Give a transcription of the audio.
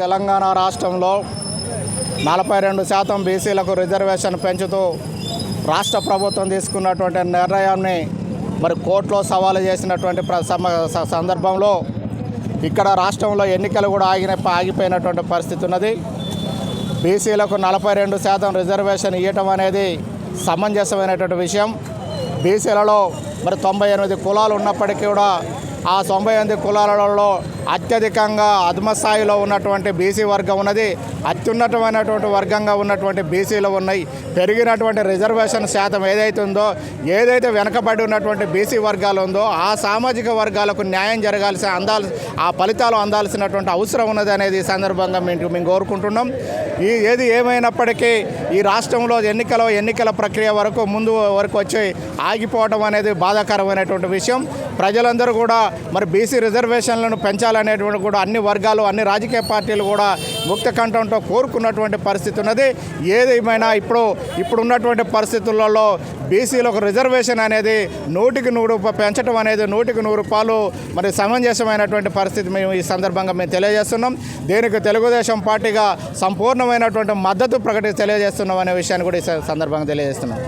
తెలంగాణ రాష్ట్రంలో నలభై రెండు శాతం బీసీలకు రిజర్వేషన్ పెంచుతూ రాష్ట్ర ప్రభుత్వం తీసుకున్నటువంటి నిర్ణయాన్ని మరి కోర్టులో సవాలు చేసినటువంటి సందర్భంలో ఇక్కడ రాష్ట్రంలో ఎన్నికలు కూడా ఆగిన ఆగిపోయినటువంటి పరిస్థితి ఉన్నది. బీసీలకు నలభై రెండు శాతం రిజర్వేషన్ ఇవ్వటం అనేది సమంజసమైనటువంటి విషయం. బీసీలలో మరి తొంభై ఎనిమిది కులాలు ఉన్నప్పటికీ కూడా ఆ తొంభై ఎనిమిది కులాలలో అత్యధికంగా అధమస్థాయిలో ఉన్నటువంటి బీసీ వర్గం ఉన్నది. అత్యున్నతమైనటువంటి వర్గంగా ఉన్నటువంటి బీసీలు ఉన్నాయి. పెరిగినటువంటి రిజర్వేషన్ శాతం ఏదైతే ఉందో ఏదైతే వెనకబడి ఉన్నటువంటి బీసీ వర్గాలు ఉందో ఆ సామాజిక వర్గాలకు న్యాయం జరగాల్సి అందాల్సి ఆ ఫలితాలు అందాల్సినటువంటి అవసరం ఉన్నది అనేది ఈ సందర్భంగా మేము మేము కోరుకుంటున్నాం. ఈ ఏది ఏమైనప్పటికీ ఈ రాష్ట్రంలో ఎన్నికల ఎన్నికల ప్రక్రియ వరకు ముందు వరకు వచ్చి ఆగిపోవడం అనేది బాధాకరమైనటువంటి విషయం. ప్రజలందరూ కూడా మరి బీసీ రిజర్వేషన్లను పెంచాలనేటువంటి కూడా అన్ని వర్గాలు అన్ని రాజకీయ పార్టీలు కూడా ముక్త కంఠంతో కోరుకున్నటువంటి పరిస్థితి ఉన్నది. ఏదేమైనా ఇప్పుడు ఇప్పుడు ఉన్నటువంటి పరిస్థితులలో బీసీలకు రిజర్వేషన్ అనేది నూటికి నూరు పెంచడం అనేది నూటికి నూరు రూపాయలు మరి సమంజసమైనటువంటి పరిస్థితి మేము ఈ సందర్భంగా మేము తెలియజేస్తున్నాం. దీనికి తెలుగుదేశం పార్టీగా సంపూర్ణమైనటువంటి మద్దతు ప్రకటి తెలియజేస్తున్నాం అనే విషయాన్ని కూడా ఈ సందర్భంగా తెలియజేస్తున్నాం.